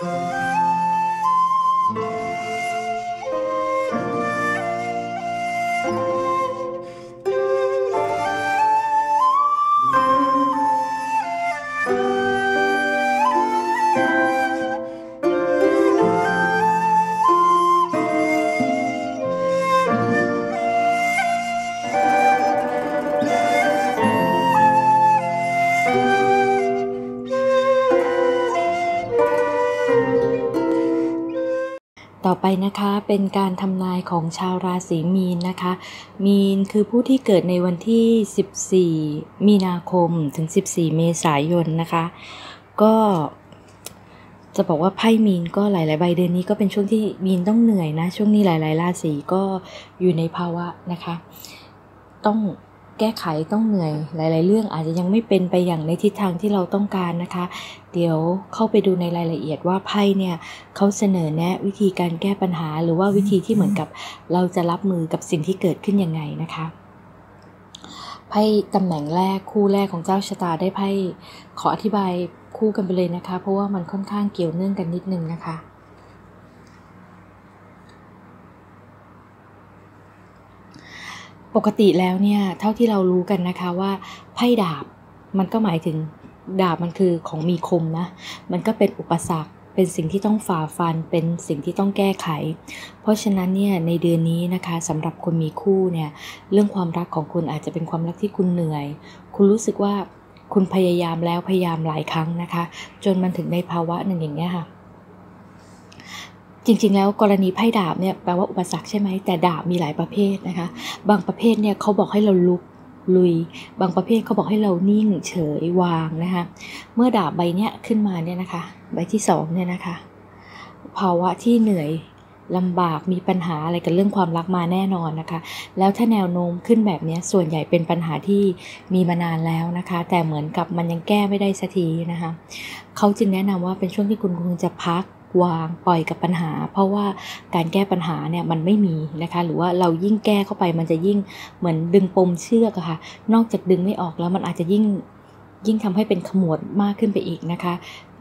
Música ต่อไปนะคะเป็นการทำนายของชาวราศีมีนนะคะ มีนคือผู้ที่เกิดในวันที่ 14 มีนาคมถึง 14 เมษายนนะคะ ก็จะบอกว่าไพ่มีนก็หลาย ๆ ใบเดือนนี้ก็เป็นช่วงที่มีนต้องเหนื่อยนะ ช่วงนี้หลาย ๆ ราศีก็อยู่ในภาวะนะคะ ต้อง แก้ไขต้องเหนื่อย หลาย ๆ เรื่องอาจจะยังไม่เป็นไปอย่างในทิศทางที่เราต้องการนะคะ เดี๋ยวเข้าไปดูในรายละเอียดว่าไพ่เนี่ยเขาเสนอแนะวิธีการแก้ปัญหา หรือว่าวิธีที่เหมือนกับเราจะรับมือกับสิ่งที่เกิดขึ้นยังไงนะคะไพ่ตำแหน่งแรกคู่แรกของเจ้าชะตาได้ไพ่ขออธิบายคู่กันไปเลยนะคะ เพราะว่ามันค่อนข้างเกี่ยวเนื่องกันนิดนึงนะคะ ปกติแล้วเนี่ยเท่าที่เรารู้กันนะคะว่าไพ่ดาบมันก็หมายถึงดาบมันคือของมีคมนะ มันก็เป็นอุปสรรคเป็นสิ่งที่ต้องฝ่าฟันเป็นสิ่งที่ต้องแก้ไข เพราะฉะนั้นเนี่ยในเดือนนี้นะคะสำหรับคนมีคู่เนี่ยเรื่องความรักของคุณอาจจะเป็นความรักที่คุณเหนื่อย คุณรู้สึกว่าคุณพยายามแล้วพยายามหลายครั้งนะคะ จนมันถึงในภาวะหนึ่งอย่างเงี้ยค่ะ จริงๆ แล้วกรณีไพ่ดาบเนี่ยแปลว่าอุปสรรคใช่ไหมแต่ดาบมีหลายประเภทนะคะ บางประเภทเนี่ยเขาบอกให้เราลุกลุย บางประเภทเขาบอกให้เรานิ่งเฉยวางนะคะเมื่อดาบใบเนี้ยขึ้นมาเนี่ยนะคะ ใบที่สองเนี่ยนะคะ ภาวะที่เหนื่อยลำบากมีปัญหาอะไรกับเรื่องความรักมาแน่นอนนะคะ แล้วถ้าแนวโน้มขึ้นแบบนี้ส่วนใหญ่เป็นปัญหาที่มีมานานแล้วนะคะ แต่เหมือนกับมันยังแก้ไม่ได้สักทีนะคะเขาจึงแนะนำว่าเป็นช่วงที่คุณคงจะพัก วางปล่อยกับปัญหา เพราะว่าการแก้ปัญหาเนี่ยมันไม่มีนะคะ หรือว่าเรายิ่งแก้เข้าไปมันจะยิ่งเหมือนดึงปมเชือกอะคะ่ะ นอกจากดึงไม่ออกแล้วมันอาจจะยิ่งยิ่งทำให้เป็นขมวดมากขึ้นไปอีกนะคะ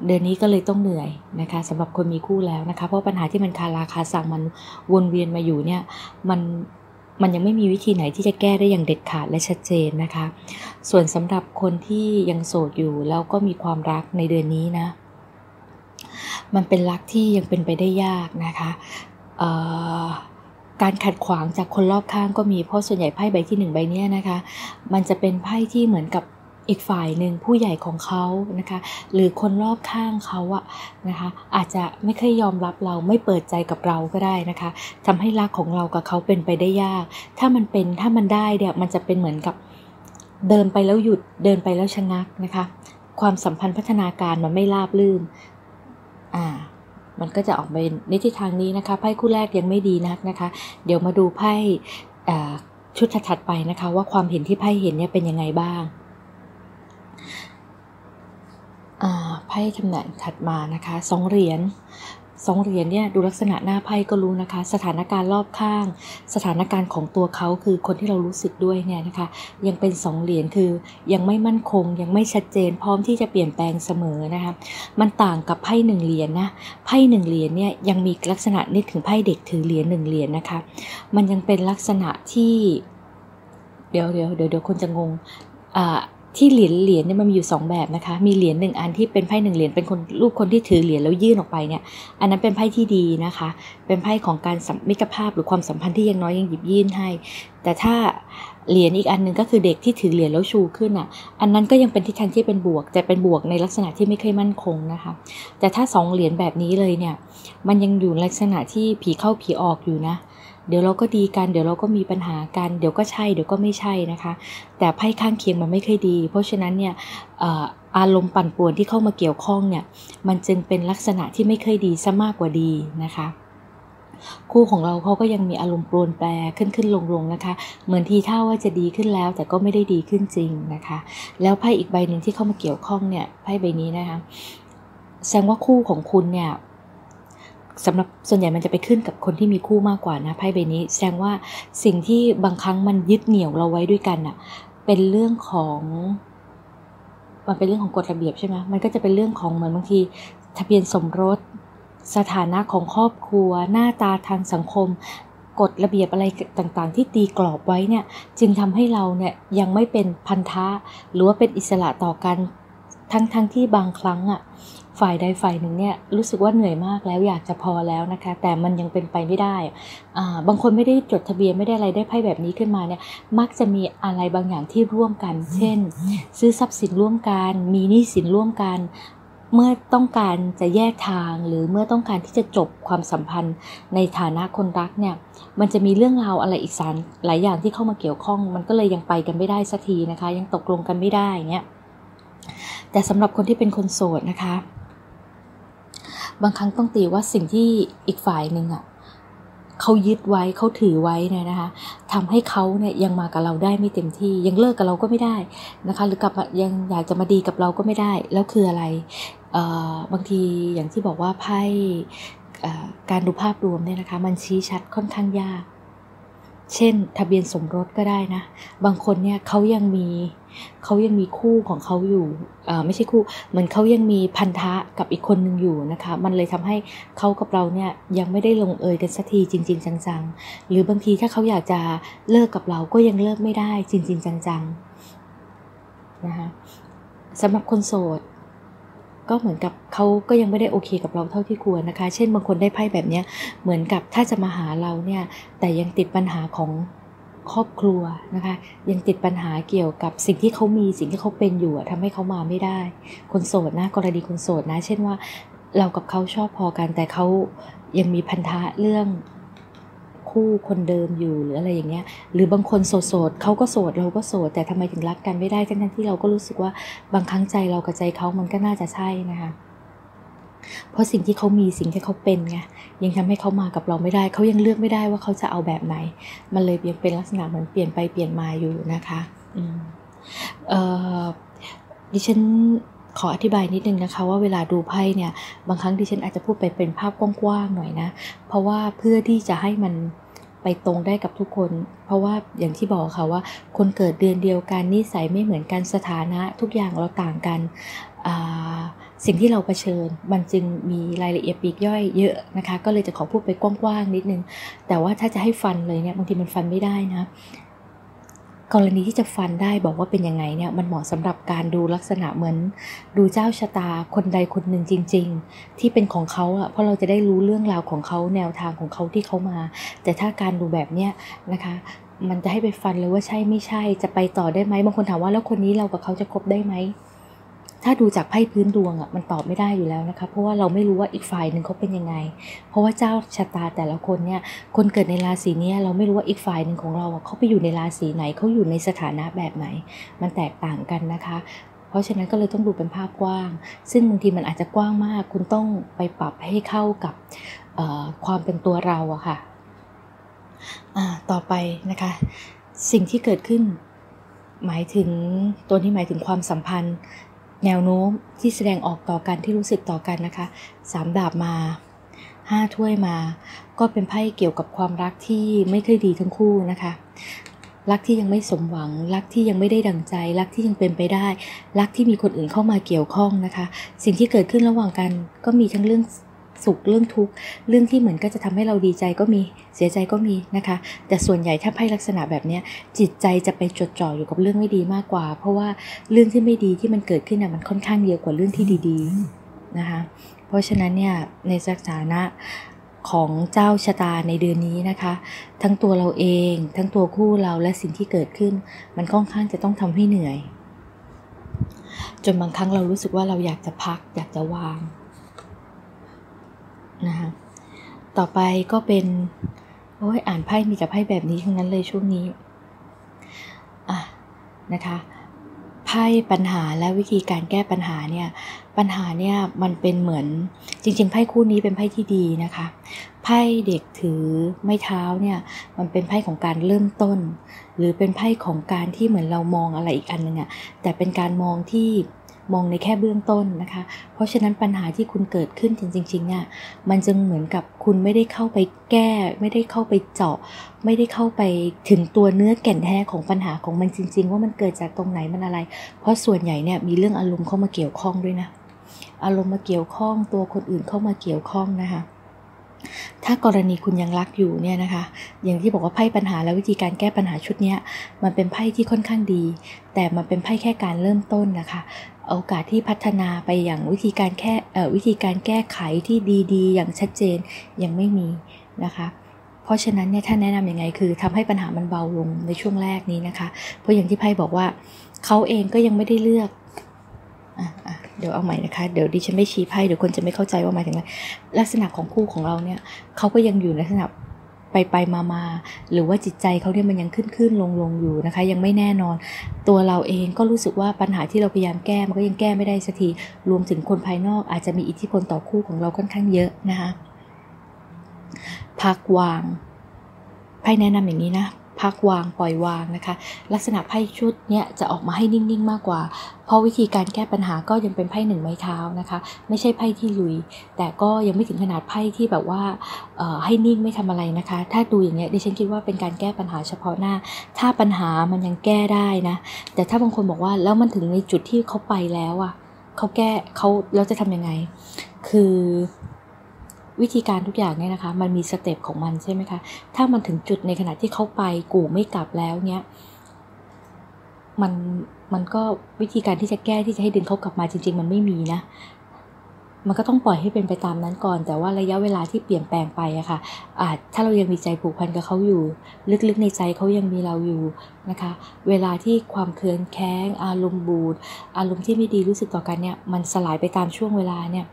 เดือนนี้ก็เลยต้องเหนื่อยนะคะสำหรับคนมีคู่แล้วนะคะ เพราะปัญหาที่มันคาราคาสั่งมันวนเวียนมาอยู่เนี่ยมันมันยังไม่มีวิธีไหนที่จะแก้ได้อย่างเด็ดขาดและชัดเจนนะคะ ส่วนสำหรับคนที่ยังโสดอยู่แล้วก็มีความรักในเดือนนี้นะ มันเป็นรักที่ยังเป็นไปได้ยากนะคะการขัดขวางจากคนรอบข้างก็มีเพราะส่วนใหญ่ไพ่ใบที่หนึ่งใบนี้นะคะ มันจะเป็นไพ่ที่เหมือนกับอีกฝ่ายหนึ่งผู้ใหญ่ของเขานะคะ หรือคนรอบข้างเขาอะนะคะ อาจจะไม่เคยยอมรับเราไม่เปิดใจกับเราก็ได้นะคะทำให้รักของเรากับเขาเป็นไปได้ยาก ถ้ามันเป็นถ้ามันได้เนี่ยมันจะเป็นเหมือนกับเดินไปแล้วหยุดเดินไปแล้วชะงักนะคะ ความสัมพันธ์พัฒนาการมันไม่ราบลื่น อ่า มันก็จะออกไปในทิศทางนี้นะคะ ไพ่คู่แรกยังไม่ดีนักนะคะ เดี๋ยวมาดูไพ่ชุดถัดไปนะคะ ว่าความเห็นที่ไพ่เห็นเนี่ยเป็นยังไงบ้างไพ่ตำแหน่งถัดมานะคะสองเหรียญ สองเหรียญเนี่ยดูลักษณะหน้าไพ่ก็รู้นะคะ สถานการณ์รอบข้าง สถานการณ์ของตัวเขาคือคนที่เรารู้สึกด้วยเนี่ยนะคะ ยังเป็นสองเหรียญคือยังไม่มั่นคง ยังไม่ชัดเจน พร้อมที่จะเปลี่ยนแปลงเสมอนะคะมันต่างกับไพ่หนึ่งเหรียญนะไพ่หนึ่งเหรียญเนี่ยยังมีลักษณะนึกถึงไพ่เด็กถือเหรียญหนึ่งเหรียญนะคะ มันยังเป็นลักษณะที่ เดี๋ยวเดี๋ยวเดี๋ยวคนจะงงอ่า ที่เหรียญเหรียญเนี่ยมันมีอยู่ 2 แบบนะคะ มีเหรียญหนึ่งอันที่เป็นไพ่หนึ่งเหรียญเป็นคนรูปคนที่ถือเหรียญแล้วยื่นออกไปเนี่ย อันนั้นเป็นไพ่ที่ดีนะคะ เป็นไพ่ของการมิตรภาพหรือความสัมพันธ์ที่ยังน้อยยังหยิบยื่นให้ แต่ถ้าเหรียญอีกอันหนึ่งก็คือเด็กที่ถือเหรียญแล้วชูขึ้นอะ อันนั้นก็ยังเป็นทิศทางที่เป็นบวก แต่เป็นบวกในลักษณะที่ไม่เคยมั่นคงนะคะ แต่ถ้าสองเหรียญแบบนี้เลยเนี่ย มันยังอยู่ลักษณะที่ผีเข้าผีออกอยู่นะ เดี๋ยวเราก็ดีกัน เดี๋ยวเราก็มีปัญหากัน เดี๋ยวก็ใช่ เดี๋ยวก็ไม่ใช่นะคะ แต่ไพ่ข้างเคียงมันไม่ค่อยดี เพราะฉะนั้นเนี่ยอารมณ์ปั่นป่วนที่เข้ามาเกี่ยวข้องเนี่ย มันจึงเป็นลักษณะที่ไม่ค่อยดีซะมากกว่าดีนะคะคู่ของเราเขาก็ยังมีอารมณ์ปรนแปรขึ้นขึ้นลงลงนะคะ เหมือนทีท่าว่าจะดีขึ้นแล้ว แต่ก็ไม่ได้ดีขึ้นจริงนะคะ แล้วไพ่อีกใบหนึ่งที่เข้ามาเกี่ยวข้องเนี่ยไพ่ใบนี้นะคะ แสดงว่าคู่ของคุณเนี่ย สำหรับส่วนใหญ่มันจะไปขึ้นกับคนที่มีคู่มากกว่านะไพ่ใบนี้ แสดงว่าสิ่งที่บางครั้งมันยึดเหนี่ยวเราไว้ด้วยกันอะเป็นเรื่องของมันเป็นเรื่องของกฎระเบียบใช่ไหมมันก็จะเป็นเรื่องของเหมือนบางที ทะเบียนสมรส สถานะของครอบครัว หน้าตาทางสังคมกฎระเบียบอะไรต่างๆ ที่ตีกรอบไว้เนี่ย จึงทำให้เราเนี่ยยังไม่เป็นพันธะหรือว่าเป็นอิสระต่อกัน ทั้งๆทที่บางครั้งอะ่ะฝ่ายใดฝ่ายหนึ่งเนี่ยรู้สึกว่าเหนื่อยมากแล้วอยากจะพอแล้วนะคะ แต่มันยังเป็นไปไม่ได้อ่าบางคนไม่ได้จดทะเบียนไม่ได้อะไรได้ไพ่แบบนี้ขึ้นมาเนี่ยมักจะมีอะไรบางอย่างที่ร่วมกัน เช่น ซื้อทรัพย์สินร่วมกัน มีหนี้สินร่วมกัน เมื่อต้องการจะแยกทางหรือเมื่อต้องการที่จะจบความสัมพันธ์ในฐานะคนรักเนี่ยมันจะมีเรื่องราวอะไรอีกสารหลายอย่างที่เข้ามาเกี่ยวข้อง มันก็เลยยังไปกันไม่ได้สักทีนะคะ ยังตกลงกันไม่ได้เนี่ย แต่สำหรับคนที่เป็นคนโสดนะคะ บางครั้งต้องตีว่าสิ่งที่อีกฝ่ายหนึ่งอะเขายึดไว้เขาถือไว้เนี่ยนะคะทำให้เขาเนี่ยยังมากับเราได้ไม่เต็มที่ ยังเลิกกับเราก็ไม่ได้นะคะ หรือกลับยังอยากจะมาดีกับเราก็ไม่ได้ แล้วคืออะไรบางทีอย่างที่บอกว่าไพ่การดูภาพรวมเนี่ยนะคะ มันชี้ชัดค่อนข้างยาก เช่น ทะเบียนสมรสก็ได้นะ บางคนเนี่ยเขายังมีเขายังมีคู่ของเขาอยู่ไม่ใช่คู่เหมือนเขายังมีพันธะกับอีกคนหนึ่งอยู่นะคะ มันเลยทำให้เขากับเราเนี่ยยังไม่ได้ลงเอยกันสักทีจริง ๆ จังๆ หรือบางทีถ้าเขาอยากจะเลิกกับเราก็ยังเลิกไม่ได้จริง ๆ จังๆนะคะสำหรับคนโสด ก็เหมือนกับเขาก็ยังไม่ได้โอเคกับเราเท่าที่ควรนะคะ เช่นบางคนได้ไพ่แบบนี้เหมือนกับถ้าจะมาหาเราเนี่ยแต่ยังติดปัญหาของครอบครัวนะคะ ยังติดปัญหาเกี่ยวกับสิ่งที่เขามีสิ่งที่เขาเป็นอยู่ทำให้เขามาไม่ได้ คนโสดนะกรณีคนโสดนะ เช่นว่าเรากับเขาชอบพอกันแต่เขายังมีพันธะเรื่อง คู่คนเดิมอยู่หรืออะไรอย่างเงี้ย หรือบางคนโสดเขาก็โสดเราก็โสด แต่ทำไมถึงรักกันไม่ได้ทั้งที่เราก็รู้สึกว่าบางครั้งใจเรากับใจเขามันก็น่าจะใช่นะคะเพราะสิ่งที่เขามีสิ่งที่เขาเป็นไงยังทำให้เขามากับเราไม่ได้ เขายังเลือกไม่ได้ว่าเขาจะเอาแบบไหน มันเลยยังเป็นลักษณะเหมือนเปลี่ยนไปเปลี่ยนมาอยู่นะคะดิฉันขออธิบายนิดนึงนะคะว่าเวลาดูไพ่เนี่ย บางครั้งดิฉันอาจจะพูดไปเป็นภาพกว้างๆหน่อยนะ เพราะว่าเพื่อที่จะให้มัน ไปตรงได้กับทุกคน เพราะว่าอย่างที่บอกค่ะว่า คนเกิดเดือนเดียวกันนิสัยไม่เหมือนกันสถานะทุกอย่างเราต่างกันสิ่งที่เราเผชิญมันจึงมีรายละเอียดปีกย่อยเยอะนะคะ ก็เลยจะขอพูดไปกว้างๆนิดนึง แต่ว่าถ้าจะให้ฟันเลยเนี่ยบางทีมันฟันไม่ได้นะ กรณีที่จะฟันได้บอกว่าเป็นยังไงเนี่ยมันเหมาะสำหรับการดูลักษณะเหมือน ดูเจ้าชะตาคนใดคนหนึ่งจริง ๆ ที่เป็นของเขาอะเพราะเราจะได้รู้เรื่องราวของเขาแนวทางของเขาที่เขามา แต่ถ้าการดูแบบเนี้ยนะคะมันจะให้ไปฟันเลยว่าใช่ไม่ใช่จะไปต่อได้ไหมบางคนถามว่าแล้วคนนี้เรากับเขาจะคบได้ไหม ถ้าดูจากไพ่พื้นดวงอะมันตอบไม่ได้อยู่แล้วนะคะ เพราะว่าเราไม่รู้ว่าอีกฝ่ายหนึ่งเขาเป็นยังไง เพราะว่าเจ้าชะตาแต่ละคนเนี่ยคนเกิดในราศีเนี้เราไม่รู้ว่าอีกฝ่ายหนึ่งของเราเขาไปอยู่ในราศีไหนเขาอยู่ในสถานะแบบไหน มันแตกต่างกันนะคะ เพราะฉะนั้นก็เลยต้องดูเป็นภาพกว้าง ซึ่งบางทีมันอาจจะกว้างมาก คุณต้องไปปรับให้เข้ากับความเป็นตัวเราอะค่ะต่อไปนะคะ สิ่งที่เกิดขึ้นหมายถึงตัวนี้หมายถึงความสัมพันธ์ แนวโน้มที่แสดงออกต่อกันที่รู้สึกต่อกันนะคะสามดาบมาห้าถ้วยมา ก็เป็นไพ่เกี่ยวกับความรักที่ไม่เคยดีทั้งคู่นะคะ รักที่ยังไม่สมหวัง รักที่ยังไม่ได้ดังใจ รักที่ยังเป็นไปได้ รักที่มีคนอื่นเข้ามาเกี่ยวข้องนะคะ สิ่งที่เกิดขึ้นระหว่างกันก็มีทั้งเรื่อง สุขเรื่องทุกข์เรื่องที่เหมือนก็จะทำให้เราดีใจก็มีเสียใจก็มีนะคะ แต่ส่วนใหญ่ถ้าไพ่ลักษณะแบบนี้จิตใจจะไปจดจ่ออยู่กับเรื่องไม่ดีมากกว่า เพราะว่าเรื่องที่ไม่ดีที่มันเกิดขึ้นน่ะมันค่อนข้างเยอะกว่าเรื่องที่ดีๆนะคะเพราะฉะนั้นเนี่ยในสถานะของเจ้าชะตาในเดือนนี้นะคะ ทั้งตัวเราเอง ทั้งตัวคู่เราและสิ่งที่เกิดขึ้น มันค่อนข้างจะต้องทำให้เหนื่อย จนบางครั้งเรารู้สึกว่าเราอยากจะพัก อยากจะวาง นะคะต่อไปก็เป็น โอ้ยอ่านไพ่มีแต่ไพ่แบบนี้ทั้งนั้นเลยช่วงนี้อะนะคะไพ่ปัญหาและวิธีการแก้ปัญหาเนี่ยปัญหาเนี่ยมันเป็นเหมือนจริง ๆไพ่คู่นี้เป็นไพ่ที่ดีนะคะไพ่เด็กถือไม้เท้าเนี่ยมันเป็นไพ่ของการเริ่มต้น หรือเป็นไพ่ของการที่เหมือนเรามองอะไรอีกอันหนึ่งอะแต่เป็นการมองที่ มองในแค่เบื้องต้นนะคะ เพราะฉะนั้นปัญหาที่คุณเกิดขึ้นจริงๆเนี่ยมันจึงเหมือนกับคุณไม่ได้เข้าไปแก้ ไม่ได้เข้าไปเจาะ ไม่ได้เข้าไปถึงตัวเนื้อแก่นแท้ของปัญหาของมันจริง ๆ ว่ามันเกิดจากตรงไหนมันอะไร เพราะส่วนใหญ่เนี่ยมีเรื่องอารมณ์เข้ามาเกี่ยวข้องด้วยนะอารมณ์มาเกี่ยวข้องตัวคนอื่นเข้ามาเกี่ยวข้องนะคะ ถ้ากรณีคุณยังรักอยู่เนี่ยนะคะ อย่างที่บอกว่าไพ่ปัญหาและวิธีการแก้ปัญหาชุดนี้มันเป็นไพ่ที่ค่อนข้างดี แต่มันเป็นไพ่แค่การเริ่มต้นนะคะโอกาสที่พัฒนาไปอย่างวิธีการแค่วิธีการแก้ไขที่ดีๆ อย่างชัดเจนยังไม่มีนะคะเพราะฉะนั้นเนี่ยท่านแนะนำยังไงคือทำให้ปัญหามันเบาลงในช่วงแรกนี้นะคะ เพราะอย่างที่ไพ่บอกว่าเขาเองก็ยังไม่ได้เลือก เดี๋ยวเอาใหม่นะคะ เดี๋ยวดิฉันไม่ชี้ไพ่เดี๋ยวคนจะไม่เข้าใจว่าหมายถึงอะไรลักษณะของคู่ของเราเนี่ยเขาก็ยังอยู่ในลักษณะไปไปมามาหรือว่าจิตใจเขาเนี่ยมันยังขึ้นขึ้นลงลงอยู่นะคะ ยังไม่แน่นอน ตัวเราเองก็รู้สึกว่าปัญหาที่เราพยายามแก้มันก็ยังแก้ไม่ได้สักทีรวมถึงคนภายนอกอาจจะมีอิทธิพลต่อคู่ของเราค่อนข้างเยอะนะคะพักวางไพ่แนะนำอย่างนี้นะ พักวางปล่อยวางนะคะ ลักษณะไพ่ชุดเนี้ยจะออกมาให้นิ่งๆมากกว่า เพราะวิธีการแก้ปัญหาก็ยังเป็นไพ่หนึ่งไม้เท้านะคะ ไม่ใช่ไพ่ที่ลุย แต่ก็ยังไม่ถึงขนาดไพ่ที่แบบว่าให้นิ่งไม่ทำอะไรนะคะ ถ้าดูอย่างเงี้ยดิฉันคิดว่าเป็นการแก้ปัญหาเฉพาะหน้า ถ้าปัญหามันยังแก้ได้นะ แต่ถ้าบางคนบอกว่าแล้วมันถึงในจุดที่เขาไปแล้วอะ่ะเขาแก้เขาแล้วจะทำยังไง คือ วิธีการทุกอย่างเนี่ยนะคะ มันมีสเต็ปของมันใช่ไหมคะ ถ้ามันถึงจุดในขณะที่เขาไปกูไม่กลับแล้วเนี่ยมันมันก็วิธีการที่จะแก้ที่จะให้ดึงเขากลับมาจริง ๆ มันไม่มีนะมันก็ต้องปล่อยให้เป็นไปตามนั้นก่อน แต่ว่าระยะเวลาที่เปลี่ยนแปลงไปอะคะ่ะอาจถ้าเรายังมีใจผูกพันกับเขาอยู่ ลึกๆในใจเขายังมีเราอยู่นะคะ เวลาที่ความเคืองแค้ง อารมณ์บูดอารมณ์ที่ไม่ดีรู้สึกต่อกันเนี่ย มันสลายไปตามช่วงเวลาเนี่ย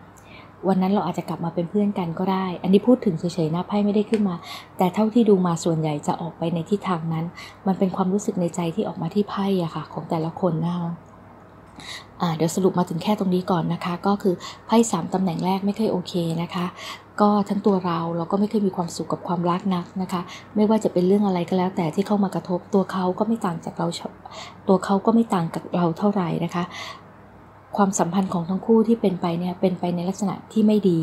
วันนั้นเราอาจจะกลับมาเป็นเพื่อนกันก็ได้ อันนี้พูดถึงเฉยๆนะไพ่ไม่ได้ขึ้นมา แต่เท่าที่ดูมาส่วนใหญ่จะออกไปในทิศทางนั้น มันเป็นความรู้สึกในใจที่ออกมาที่ไพ่อะค่ะ ของแต่ละคนนะคะเดี๋ยวสรุปมาถึงแค่ตรงนี้ก่อนนะคะ ก็คือไพ่สามตำแหน่งแรกไม่เคยโอเคนะคะ ก็ทั้งตัวเราเราก็ไม่เคยมีความสุขกับความรักนักนะคะ ไม่ว่าจะเป็นเรื่องอะไรก็แล้ว แต่ที่เข้ามากระทบตัวเขาก็ไม่ต่างจากเราตัวเขาก็ไม่ต่างกับเราเท่าไหร่นะคะ ความสัมพันธ์ของทั้งคู่ที่เป็นไปเนี่ยเป็นไปในลักษณะที่ไม่ดี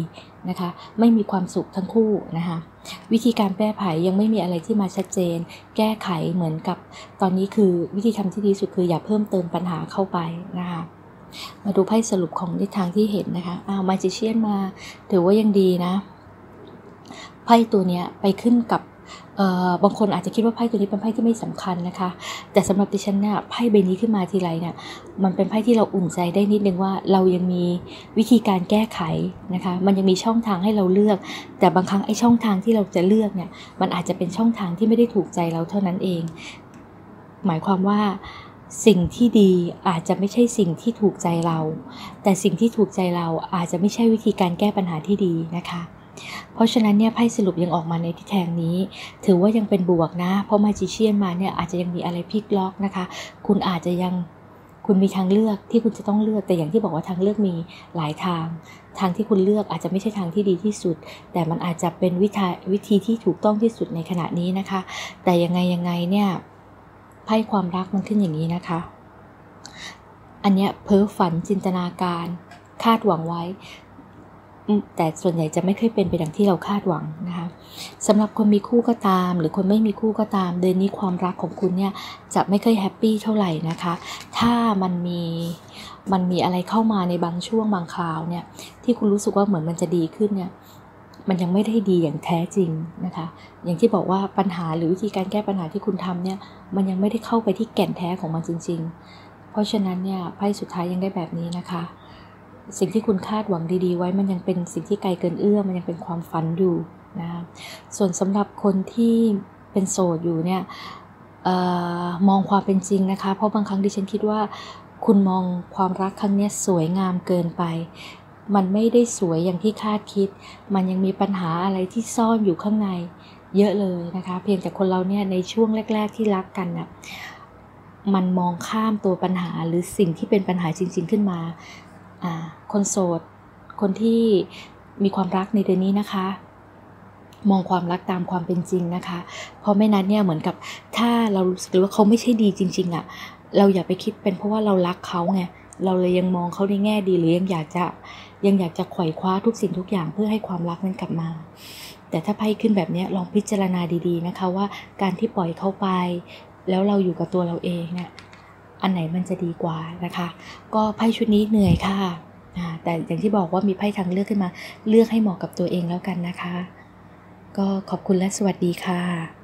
นะคะ ไม่มีความสุขทั้งคู่นะคะ วิธีการแก้ไขยังไม่มีอะไรที่มาชัดเจน แก้ไขเหมือนกับ ตอนนี้คือวิธีทำที่ดีสุดคืออย่าเพิ่มเติมปัญหาเข้าไปนะคะมาดูไพ่สรุปของในทางที่เห็นนะคะอ้าวมาจิเชียนมา ถือว่ายังดีนะไพ่ตัวเนี้ยไปขึ้นกับ บางคนอาจจะคิดว่าไพ่ตัวนี้เป็นไพ่ที่ไม่สำคัญนะคะ แต่สำหรับดิฉันเนี่ยไพ่ใบนี้ขึ้นมาทีไรเนี่ยมันเป็นไพ่ที่เราอุ่นใจได้นิดนึงว่าเรายังมีวิธีการแก้ไขนะคะมันยังมีช่องทางให้เราเลือก แต่บางครั้งไอ้ช่องทางที่เราจะเลือกเนี่ยมันอาจจะเป็นช่องทางที่ไม่ได้ถูกใจเราเท่านั้นเอง หมายความว่าสิ่งที่ดีอาจจะไม่ใช่สิ่งที่ถูกใจเรา แต่สิ่งที่ถูกใจเราอาจจะไม่ใช่วิธีการแก้ปัญหาที่ดีนะคะ เพราะฉะนั้นเนี่ยไพ่สรุปยังออกมาในทิศทางนี้ ถือว่ายังเป็นบวกนะ เพราะมาจิเชียนมาเนี่ยอาจจะยังมีอะไรพลิกล็อกนะคะ คุณอาจจะยังคุณมีทางเลือกที่คุณจะต้องเลือกแต่อย่างที่บอกว่าทางเลือกมีหลายทาง ทางที่คุณเลือกอาจจะไม่ใช่ทางที่ดีที่สุด แต่มันอาจจะเป็นวิธีวิธีที่ถูกต้องที่สุดในขณะนี้นะคะ แต่ยังไงยังไงเนี่ยไพ่ความรักมันขึ้นอย่างนี้นะคะ อันเนี้ยเพ้อฝันจินตนาการ คาดหวังไว้ แต่ส่วนใหญ่จะไม่เคยเป็นไปดังที่เราคาดหวังนะคะสำหรับคนมีคู่ก็ตาม หรือคนไม่มีคู่ก็ตาม เดือนนี้ความรักของคุณเนี่ยจะไม่เคยแฮปปี้เท่าไหร่นะคะ ถ้ามันมีมันมีอะไรเข้ามาในบางช่วงบางคราวเนี่ยที่คุณรู้สึกว่าเหมือนมันจะดีขึ้นเนี่ยมันยังไม่ได้ดีอย่างแท้จริงนะคะ อย่างที่บอกว่าปัญหาหรือวิธีการแก้ปัญหาที่คุณทำเนี่ยมันยังไม่ได้เข้าไปที่แก่นแท้ของมันจริง ๆ เพราะฉะนั้นเนี่ยไพ่สุดท้ายยังได้แบบนี้นะคะ สิ่งที่คุณคาดหวังดีๆ ไว้มันยังเป็นสิ่งที่ไกลเกินเอื้อมมันยังเป็นความฝันอยู่นะส่วนสำหรับคนที่เป็นโสดอยู่เนี่ยออมองความเป็นจริงนะคะ เพราะบางครั้งดิฉันคิดว่า คุณมองความรักครั้งนี้สวยงามเกินไป มันไม่ได้สวยอย่างที่คาดคิด มันยังมีปัญหาอะไรที่ซ่อนอยู่ข้างในเยอะเลยนะคะ เพียงแต่คนเราเนี่ยในช่วงแรก ๆ ที่รักกันนะ่ะมันมองข้ามตัวปัญหาหรือสิ่งที่เป็นปัญหาจริง ๆ ขึ้นมา คนโสด คนที่มีความรักในเดือนนี้นะคะ มองความรักตามความเป็นจริงนะคะ เพราะไม่นั้นเนี่ยเหมือนกับถ้าเรารู้สึกว่าเขาไม่ใช่ดีจริง ๆอะ่ะเราอย่าไปคิดเป็นเพราะว่าเรารักเขาไงเราเลยยังมองเขาในแง่ดีหรือยังอยากจะยังอยากจะไขว่คว้าทุกสิ่งทุกอย่างเพื่อให้ความรักนั้นกลับมา แต่ถ้าไพ่ขึ้นแบบนี้ลองพิจารณาดีๆนะคะว่าการที่ปล่อยเขาไป แล้วเราอยู่กับตัวเราเองเนี่ย อันไหนมันจะดีกว่านะคะ ก็ไพ่ชุดนี้เหนื่อยค่ะ แต่อย่างที่บอกว่ามีไพ่ทางเลือกขึ้นมา เลือกให้เหมาะกับตัวเองแล้วกันนะคะ ก็ขอบคุณและสวัสดีค่ะ